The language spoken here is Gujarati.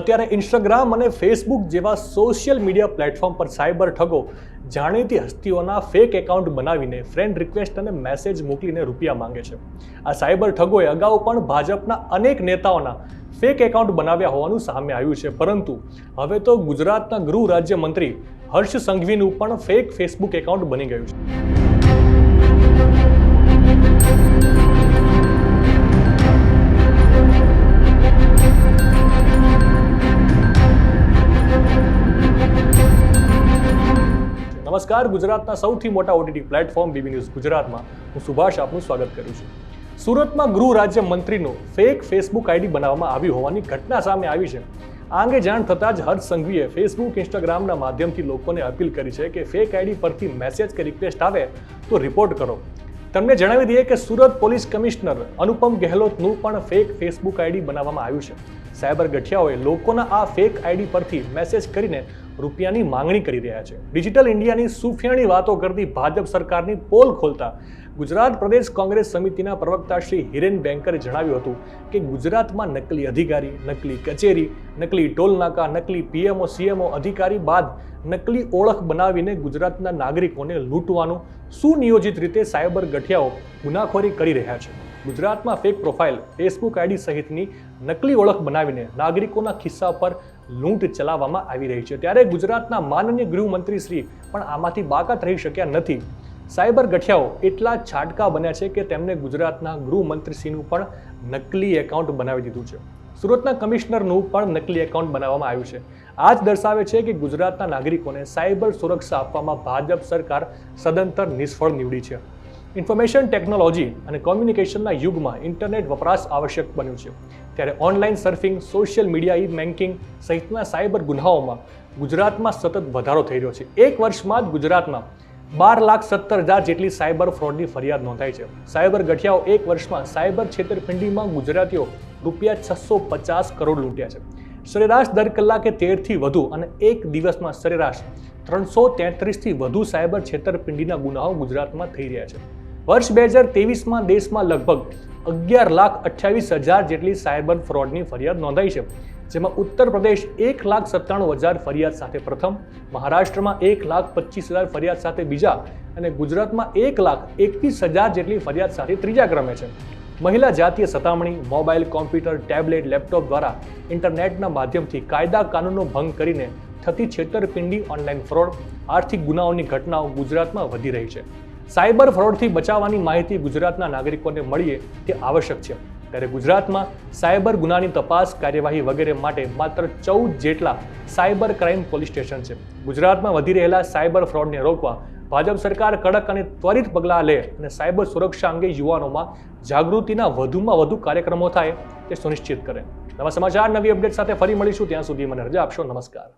અત્યારે ઇન્સ્ટાગ્રામ અને ફેસબુક જેવા સોશિયલ મીડિયા પ્લેટફોર્મ પર સાયબર ઠગો, જાણીતી હસ્તીઓના ફેક એકાઉન્ટ બનાવીને ફ્રેન્ડ રિક્વેસ્ટ અને મેસેજ મોકલીને રૂપિયા માંગે છે. આ સાયબર ઠગોએ અગાઉ પણ ભાજપના અનેક નેતાઓના ફેક એકાઉન્ટ બનાવ્યા હોવાનું સામે આવ્યું છે. પરંતુ હવે તો ગુજરાતના ગૃહ રાજ્યમંત્રી હર્ષ સંઘવીનું પણ ફેક ફેસબુક એકાઉન્ટ બની ગયું છે. નમસ્કાર. ગુજરાતના સૌથી મોટા ઓટીટી પ્લેટફોર્મ બીબી ન્યૂઝ ગુજરાતમાં હું સુભાષ આપનું સ્વાગત કરું છું. સુરતમાં ગૃહ રાજ્ય મંત્રીનો ફેક ફેસબુક આઈડી બનાવવામાં આવ્યું હોવાની ઘટના સામે આવી છે. આ અંગે જાણ થતાં જ હર્ષ સંઘવીએ ફેસબુક ઇન્સ્ટાગ્રામના માધ્યમથી લોકોને અપીલ કરી છે કે ફેક આઈડી પરથી મેસેજ કે રિક્વેસ્ટ આવે તો રિપોર્ટ કરો. તમને જણાવી દઈએ કે સુરત પોલીસ કમિશનર અનુપમ ગેહલોતનું પણ ફેક ફેસબુક આઈડી બનાવવામાં આવ્યું છે. સાયબર ગઠિયાઓએ લોકોના આ ફેક આઈડી પરથી મેસેજ કરીને રૂપિયાની માંગણી કરી રહ્યા છે. ડિજિટલ ઇન્ડિયાની સુફિયાણી વાતો કરતી ભાજપ સરકારની પોલ ખોલતા ગુજરાત પ્રદેશ કોંગ્રેસ સમિતિના પ્રવક્તા શ્રી હિરેન બેંકરે જણાવ્યું હતું કે ગુજરાતમાં નકલી અધિકારી, નકલી કચેરી, નકલી ટોલનાકા નકલી પીએમઓ, સીએમઓ, અધિકારી બાદ નકલી ઓળખ બનાવીને ગુજરાતના નાગરિકોને લૂંટવાનું સુનિયોજિત રીતે સાયબર ગઠિયાઓ ગુનાખોરી કરી રહ્યા છે. ગુજરાતમાં ફેક પ્રોફાઇલ ફેસબુક આઈડી સહિતની નકલી ઓળખ બનાવીને નાગરિકોના ખિસ્સા પર લૂંટ ચલાવવામાં આવી રહી છે. ત્યારે ગુજરાતના માનનીય ગૃહમંત્રી શ્રી પણ આમાંથી બાકાત રહી શક્યા નથી. સાયબર ગઠિયાઓ એટલા છાટકા બન્યા છે કે તેમને ગુજરાતના ગૃહમંત્રીશ્રીનું પણ નકલી એકાઉન્ટ બનાવી દીધું છે. સુરતના કમિશનરનું પણ નકલી એકાઉન્ટ બનાવવામાં આવ્યું છે. આ જ દર્શાવે છે કે ગુજરાતના નાગરિકોને સાયબર સુરક્ષા આપવામાં ભાજપ સરકાર સદંતર નિષ્ફળ નીવડી છે. ઇન્ફોર્મેશન ટેકનોલોજી અને કોમ્યુનિકેશનના યુગમાં ઇન્ટરનેટ વપરાશ આવશ્યક બન્યું છે. ત્યારે online surfing social media e banking સહિતના સાયબર ગુનાઓમાં ગુજરાતમાં સતત વધારો થઈ રહ્યો છે. એક વર્ષમાં જ ગુજરાતમાં બાર લાખ સત્તર હજાર જેટલી સાયબર ફ્રોડની ફરિયાદ નોંધાઈ છે. સાયબર ગઠિયાઓ એક વર્ષમાં સાયબર છેતરપિંડીમાં ગુજરાતીઓ રૂપિયા છસો પચાસ કરોડ લૂંટ્યા છે. સરેરાશ દર કલાકે તેરથી વધુ અને એક દિવસમાં સરેરાશ ત્રણસો તેત્રીસથી વધુ સાયબર છેતરપિંડીના ગુનાઓ ગુજરાતમાં થઈ રહ્યા છે. વર્ષ બે હજાર તેવીસમાં દેશમાં લગભગ અગિયાર લાખ અઠ્યાવીસ હજાર જેટલી સાયબર ફ્રોડની ફરિયાદ નોંધાઈ છે. જેમાં ઉત્તર પ્રદેશ એક લાખ સત્તાણું હજાર ફરિયાદ સાથે પ્રથમ, મહારાષ્ટ્રમાં એક લાખ પચીસ હજાર ફરિયાદ સાથે બીજા અને ગુજરાતમાં એક લાખ એકવીસ હજાર જેટલી ફરિયાદ સાથે ત્રીજા ક્રમે છે. મહિલા જાતીય સતામણી, મોબાઈલ, કોમ્પ્યુટર, ટેબ્લેટ, લેપટોપ દ્વારા ઇન્ટરનેટના માધ્યમથી કાયદા કાનૂનનો ભંગ કરીને થતી છેતરપિંડી, ઓનલાઈન ફ્રોડ, આર્થિક ગુનાઓની ઘટનાઓ ગુજરાતમાં વધી રહી છે. સાયબર ફ્રોડથી બચાવવાની માહિતી ગુજરાતના નાગરિકોને મળીએ તે આવશ્યક છે. ત્યારે ગુજરાતમાં સાયબર ગુનાની તપાસ કાર્યવાહી વગેરે માટે માત્ર ચૌદ જેટલા સાયબર ક્રાઇમ પોલીસ સ્ટેશન છે. ગુજરાતમાં વધી રહેલા સાયબર ફ્રોડને રોકવા ભાજપ સરકાર કડક અને ત્વરિત પગલાં લે અને સાયબર સુરક્ષા અંગે યુવાનોમાં જાગૃતિના વધુમાં વધુ કાર્યક્રમો થાય તે સુનિશ્ચિત કરે. નવા સમાચાર, નવી અપડેટ સાથે ફરી મળીશું. ત્યાં સુધી મને રજા આપશો. નમસ્કાર.